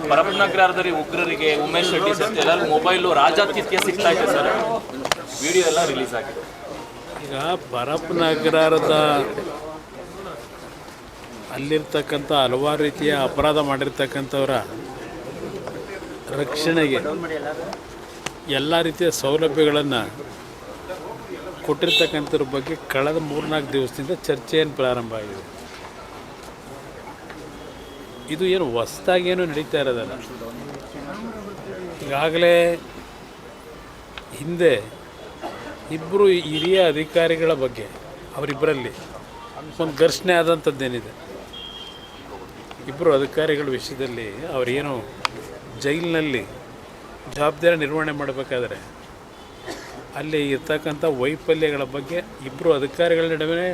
ಈಗ ಉಗ್ರರಿಗೆ ಉಮೇಶ್ ರೆಡ್ಡಿ ಸೇರಿಸಿ ಎಲ್ಲರೂ ಮೊಬೈಲು ರಾಜಾತಿಥ್ಯ ಸಿಗ್ತಾ ಇದೆ ಸರ್. ವಿಡಿಯೋ ಎಲ್ಲ ರಿಲೀಸ್ ಆಗಿದೆ. ಈಗ ಪರಪ್ಪನಗರದ ಅಲ್ಲಿರ್ತಕ್ಕಂಥ ಹಲವಾರು ರೀತಿಯ ಅಪರಾಧ ಮಾಡಿರ್ತಕ್ಕಂಥವರ ರಕ್ಷಣೆಗೆ ಎಲ್ಲ ರೀತಿಯ ಸೌಲಭ್ಯಗಳನ್ನು ಕೊಟ್ಟಿರ್ತಕ್ಕಂಥವ್ರ ಬಗ್ಗೆ ಕಳೆದ ಮೂರ್ನಾಲ್ಕು ದಿವಸದಿಂದ ಚರ್ಚೆಯನ್ನು ಪ್ರಾರಂಭ ಆಗಿದೆ. ಇದು ಏನು ಹೊಸ್ದಾಗೇನು ನಡೀತಾ ಇರೋದಲ್ಲ. ಈಗಾಗಲೇ ಹಿಂದೆ ಇಬ್ಬರು ಹಿರಿಯ ಅಧಿಕಾರಿಗಳ ಬಗ್ಗೆ ಅವರಿಬ್ಬರಲ್ಲಿ ಒಂದು ಘರ್ಷಣೆ ಆದಂಥದ್ದೇನಿದೆ. ಇಬ್ಬರು ಅಧಿಕಾರಿಗಳ ವಿಷಯದಲ್ಲಿ ಅವರೇನು ಜೈಲಿನಲ್ಲಿ ಜವಾಬ್ದಾರಿ ನಿರ್ವಹಣೆ ಮಾಡಬೇಕಾದ್ರೆ ಅಲ್ಲಿ ಇರ್ತಕ್ಕಂಥ ವೈಫಲ್ಯಗಳ ಬಗ್ಗೆ ಇಬ್ಬರು ಅಧಿಕಾರಿಗಳ ನಡುವೆ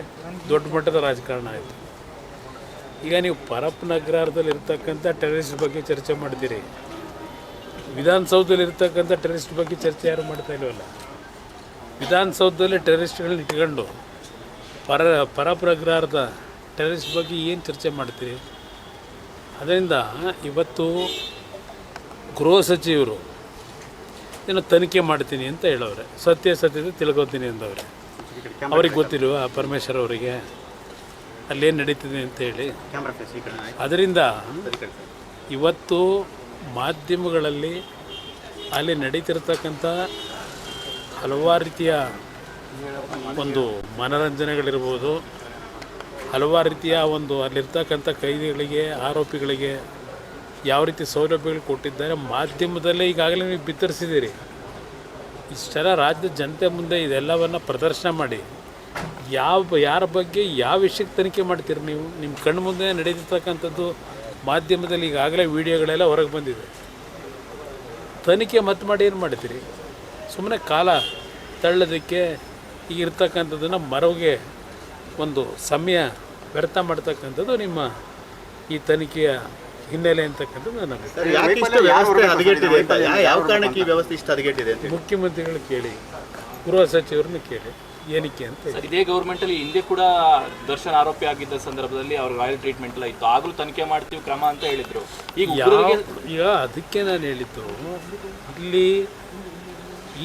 ದೊಡ್ಡ ಮಟ್ಟದ ರಾಜಕಾರಣ ಆಯಿತು. ಈಗ ನೀವು ಪರಪ್ಪನಗರದಲ್ಲಿ ಇರ್ತಕ್ಕಂಥ ಟೆರರಿಸ್ಟ್ ಬಗ್ಗೆ ಚರ್ಚೆ ಮಾಡ್ತೀರಿ ವಿಧಾನಸೌಧದಲ್ಲಿ ಇರ್ತಕ್ಕಂಥ ಟೆರರಿಸ್ಟ್ ಬಗ್ಗೆ ಚರ್ಚೆ ಯಾರು ಮಾಡ್ತಾ ಇಲ್ಲವಲ್ಲ ವಿಧಾನಸೌಧದಲ್ಲಿ ಟೆರರಿಸ್ಟ್ಗಳನ್ನ ಇಟ್ಕೊಂಡು ಪರ ಪರಪ್ರಗ್ರಹದ ಟೆರರಿಸ್ಟ್ ಬಗ್ಗೆ ಏನು ಚರ್ಚೆ ಮಾಡ್ತೀರಿ? ಅದರಿಂದ ಇವತ್ತು ಗೃಹ ಸಚಿವರು ಏನೋ ತನಿಖೆ ಮಾಡ್ತೀನಿ ಅಂತ ಹೇಳವ್ರೆ. ಸತ್ಯದ ತಿಳ್ಕೊತೀನಿ ಅಂದವ್ರೆ. ಅವ್ರಿಗೆ ಗೊತ್ತಿಲ್ವ ಪರಮೇಶ್ವರ್ ಅವರಿಗೆ? ಅಲ್ಲೇನು ನಡೀತಿದೆ ಅಂತ ಹೇಳಿ. ಅದರಿಂದ ಇವತ್ತು ಮಾಧ್ಯಮಗಳಲ್ಲಿ ಅಲ್ಲಿ ನಡೀತಿರ್ತಕ್ಕಂಥ ಹಲವಾರು ರೀತಿಯ ಒಂದು ಮನರಂಜನೆಗಳಿರ್ಬೋದು. ಹಲವಾರು ರೀತಿಯ ಒಂದು ಅಲ್ಲಿರ್ತಕ್ಕಂಥ ಕೈದಿಗಳಿಗೆ ಆರೋಪಿಗಳಿಗೆ ಯಾವ ರೀತಿ ಸೌಲಭ್ಯಗಳು ಕೊಟ್ಟಿದ್ದಾರೆ ಮಾಧ್ಯಮದಲ್ಲೇ ಈಗಾಗಲೇ ನೀವು ಬಿತ್ತರಿಸಿದ್ದೀರಿ. ಇಷ್ಟೆಲ್ಲ ರಾಜ್ಯದ ಜನತೆ ಮುಂದೆ ಇದೆಲ್ಲವನ್ನು ಪ್ರದರ್ಶನ ಮಾಡಿ. ಯಾವ ಯಾರ ಬಗ್ಗೆ ಯಾವ ವಿಷಯಕ್ಕೆ ತನಿಖೆ ಮಾಡ್ತೀರಿ ನೀವು? ನಿಮ್ಮ ಕಣ್ಣು ಮುಂದೆ ನಡೀತಿರ್ತಕ್ಕಂಥದ್ದು ಮಾಧ್ಯಮದಲ್ಲಿ ಈಗಾಗಲೇ ವಿಡಿಯೋಗಳೆಲ್ಲ ಹೊರಗೆ ಬಂದಿದೆ. ತನಿಖೆ ಮತ್ತೆ ಮಾಡಿ ಏನು ಮಾಡ್ತೀರಿ? ಸುಮ್ಮನೆ ಕಾಲ ತಳ್ಳೋದಕ್ಕೆ ಈಗ ಇರ್ತಕ್ಕಂಥದ್ದನ್ನು ಮರವಿಗೆ ಒಂದು ಸಮಯ ವ್ಯರ್ಥ ಮಾಡ್ತಕ್ಕಂಥದ್ದು ನಿಮ್ಮ ಈ ತನಿಖೆಯ ಹಿನ್ನೆಲೆ ಅಂತಕ್ಕಂಥದ್ದು ನನಗೆ ಅಭಿಪ್ರಾಯ. ಯಾಕೆ ಇಷ್ಟು ವ್ಯವಸ್ಥೆ ಹದಗೆಟ್ಟಿದೆ ಅಂತ ಯಾ- ಯಾವ ಕಾರಣಕ್ಕೆ ಈ ವ್ಯವಸ್ಥೆ ಇಷ್ಟು ಹದಗೆಟ್ಟಿದೆ ಅಂತ ಮುಖ್ಯಮಂತ್ರಿಗಳು ಕೇಳಿ ಗೃಹ ಸಚಿವರನ್ನು ಕೇಳಿ. ಏನಕ್ಕೆ ಅಂತ. ಸರ್ ಇದೇ ಗೌರ್ಮೆಂಟ್ ಅಲ್ಲಿ ಹಿಂದೆ ಕೂಡ ದರ್ಶನ್ ಆರೋಪಿ ಆಗಿದ್ದ ಸಂದರ್ಭದಲ್ಲಿ ಅವ್ರ ರಾಯಲ್ ಟ್ರೀಟ್ಮೆಂಟ್ ಎಲ್ಲ ಇತ್ತು. ಆಗಲೂ ತನಿಖೆ ಮಾಡ್ತೀವಿ ಕ್ರಮ ಅಂತ ಹೇಳಿದ್ರು. ಈಗ ಈಗ ಅದಕ್ಕೆ ನಾನು ಹೇಳಿದ್ದು ಇಲ್ಲಿ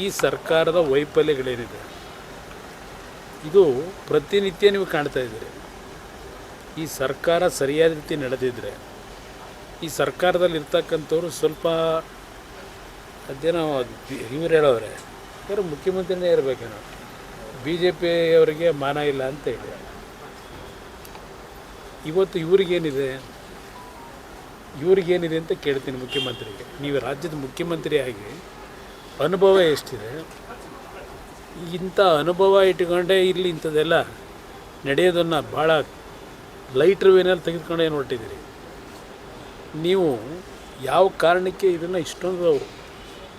ಈ ಸರ್ಕಾರದ ವೈಫಲ್ಯಗಳೇನಿದೆ? ಇದು ಪ್ರತಿನಿತ್ಯ ನೀವು ಕಾಣ್ತಾ ಇದ್ದೀರಿ. ಈ ಸರ್ಕಾರ ಸರಿಯಾದ ರೀತಿ ನಡೆದಿದ್ರೆ ಈ ಸರ್ಕಾರದಲ್ಲಿ ಇರ್ತಕ್ಕಂಥವ್ರು ಸ್ವಲ್ಪ ಅದೇನೋ ಇವ್ರು ಹೇಳೋರೆ ಯಾರು ಮುಖ್ಯಮಂತ್ರಿನೇ ಇರಬೇಕೇನೋ. ಬಿ ಜೆ ಪಿಯವರಿಗೆ ಮಾನ ಇಲ್ಲ ಅಂತ ಹೇಳಿ. ಇವತ್ತು ಇವ್ರಿಗೇನಿದೆ? ಇವ್ರಿಗೇನಿದೆ ಅಂತ ಕೇಳ್ತೀನಿ ಮುಖ್ಯಮಂತ್ರಿಗೆ. ನೀವು ರಾಜ್ಯದ ಮುಖ್ಯಮಂತ್ರಿಯಾಗಿ ಅನುಭವ ಎಷ್ಟಿದೆ? ಇಂಥ ಅನುಭವ ಇಟ್ಕೊಂಡೇ ಇಲ್ಲಿ ಇಂಥದ್ದೆಲ್ಲ ನಡೆಯೋದನ್ನು ಭಾಳ ಲೈಟ್ರ್ ವೇನಲ್ಲಿ ತೆಗೆದುಕೊಂಡು ಏನು ಹೊರಟಿದ್ದೀರಿ ನೀವು ಯಾವ ಕಾರಣಕ್ಕೆ ಇದನ್ನು ಇಷ್ಟೊಂದು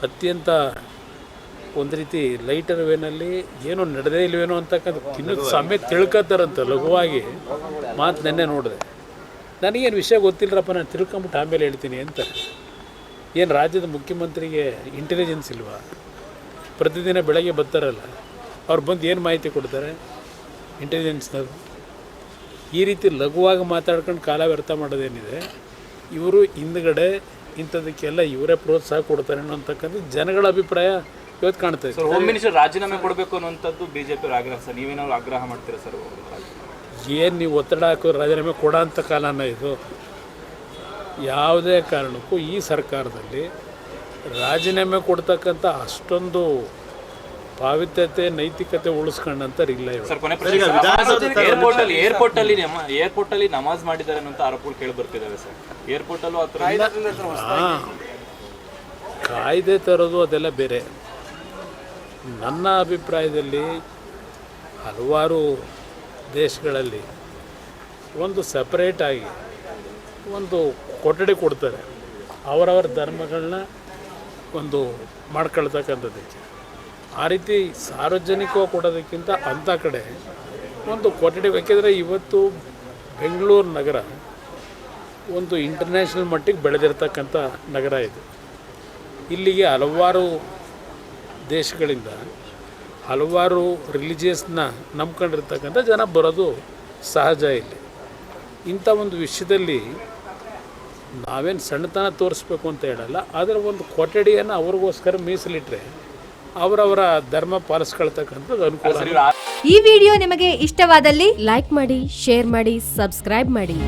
ಅತ್ಯಂತ ಒಂದು ರೀತಿ ಲೈಟರ್ ವೇನಲ್ಲಿ ಏನೋ ನಡೆದೇ ಇಲ್ವೇನೋ ಅಂತಕ್ಕಂಥ ಇನ್ನೂ ಸಮಯ ತಿಳ್ಕೊತಾರಂತ ಲಘುವಾಗಿ. ಮಾತು ನೆನ್ನೆ ನೋಡಿದೆ. ನನಗೇನು ವಿಷಯ ಗೊತ್ತಿಲ್ಲರಪ್ಪ ನಾನು ತಿಳ್ಕೊಂಬಿಟ್ಟು ಆಮೇಲೆ ಹೇಳ್ತೀನಿ ಅಂತ. ಏನು ರಾಜ್ಯದ ಮುಖ್ಯಮಂತ್ರಿಗೆ ಇಂಟೆಲಿಜೆನ್ಸ್ ಇಲ್ವಾ? ಪ್ರತಿದಿನ ಬೆಳಗ್ಗೆ ಬರ್ತಾರಲ್ಲ, ಅವ್ರು ಬಂದು ಏನು ಮಾಹಿತಿ ಕೊಡ್ತಾರೆ? ಇಂಟೆಲಿಜೆನ್ಸ್ನವ್ರು ಈ ರೀತಿ ಲಘುವಾಗಿ ಮಾತಾಡ್ಕೊಂಡು ಕಾಲ ವ್ಯರ್ಥ ಮಾಡೋದೇನಿದೆ? ಇವರು ಹಿಂದ್ಗಡೆ ಇಂಥದಕ್ಕೆಲ್ಲ ಇವರೇ ಪ್ರೋತ್ಸಾಹ ಕೊಡ್ತಾರೆ ಅನ್ನೋಂತಕ್ಕಂಥ ಜನಗಳ ಅಭಿಪ್ರಾಯ ಇವತ್ತು ಕಾಣ್ತಾ ಇದೆ ಸರ್ ಹೋಮ್ ಮಿನಿಸ್ಟರ್ ರಾಜೀನಾಮೆ ಕೊಡಬೇಕು ಅನ್ನುವಂಥದ್ದು ಬಿಜೆಪಿ ಆಗ್ರಹ ಸರ್. ನೀವೇನಾದ್ರು ಆಗ್ರಹ ಮಾಡ್ತೀರಾ ಸರ್? ಏನು ನೀವು ಒತ್ತಡ ಹಾಕೋ ರಾಜೀನಾಮೆ ಕೊಡೋ ಅಂತ ಕಾಲನ ಇದು. ಯಾವುದೇ ಕಾರಣಕ್ಕೂ ಈ ಸರ್ಕಾರದಲ್ಲಿ ರಾಜೀನಾಮೆ ಕೊಡ್ತಕ್ಕಂಥ ಅಷ್ಟೊಂದು ಪಾವಿತ್ಯತೆ ನೈತಿಕತೆ ಉಳಿಸ್ಕೊಂಡಂತ ಇಲ್ಲ ಏರ್ಪೋರ್ಟ್ ಅಲ್ಲಿ ಏರ್ಪೋರ್ಟ್ ಅಲ್ಲಿ ಏರ್ಪೋರ್ಟ್ ಅಲ್ಲಿ ನಮಾಜ್ ಮಾಡಿದ್ದಾರೆ ಅನ್ನೋ ಆರೋಪಗಳು ಕೇಳಿ ಬರ್ತಿದ್ದಾವೆ ಸರ್. ಏರ್ಪೋರ್ಟ್ ಅಲ್ಲೂ ಹಾಂ. ಕಾಯ್ದೆ ತರೋದು ಅದೆಲ್ಲ ಬೇರೆ. ನನ್ನ ಅಭಿಪ್ರಾಯದಲ್ಲಿ ಹಲವಾರು ದೇಶಗಳಲ್ಲಿ ಒಂದು ಸಪ್ರೇಟಾಗಿ ಒಂದು ಕೊಠಡಿ ಕೊಡ್ತಾರೆ. ಅವರವರ ಧರ್ಮಗಳನ್ನ ಒಂದು ಮಾಡ್ಕೊಳ್ತಕ್ಕಂಥದ್ದು. ಆ ರೀತಿ ಸಾರ್ವಜನಿಕವಾಗಿ ಕೊಡೋದಕ್ಕಿಂತ ಅಂಥ ಕಡೆ ಒಂದು ಕೊಠಡಿ ಬೇಕಿದ್ರೆ ಇವತ್ತು ಬೆಂಗಳೂರು ನಗರ ಒಂದು ಇಂಟರ್ನ್ಯಾಷನಲ್ ಮಟ್ಟಿಗೆ ಬೆಳೆದಿರ್ತಕ್ಕಂಥ ನಗರ ಇದು. ಇಲ್ಲಿಗೆ ಹಲವಾರು ದೇಶಗಳಿಂದ ಹಲವಾರು ರಿಲಿಜಿಯಸ್ನ ನಂಬ್ಕೊಂಡಿರ್ತಕ್ಕಂಥ ಜನ ಬರೋದು ಸಹಜ ಇಲ್ಲಿ. ಇಂಥ ಒಂದು ವಿಷಯದಲ್ಲಿ ನಾವೇನು ಸಣ್ಣತನ ತೋರಿಸ್ಬೇಕು ಅಂತ ಹೇಳಲ್ಲ ಆದರೆ ಒಂದು ಕೊಠಡಿಯನ್ನು ಅವ್ರಿಗೋಸ್ಕರ ಮೀಸಲಿಟ್ಟರೆ ಅವರವರ ಧರ್ಮ ಪಾಲಿಸ್ಕೊಳ್ತಕ್ಕಂಥದ್ದು ಅನುಕೂಲ. ಈ ವಿಡಿಯೋ ನಿಮಗೆ ಇಷ್ಟವಾದಲ್ಲಿ ಲೈಕ್ ಮಾಡಿ ಶೇರ್ ಮಾಡಿ ಸಬ್ಸ್ಕ್ರೈಬ್ ಮಾಡಿ.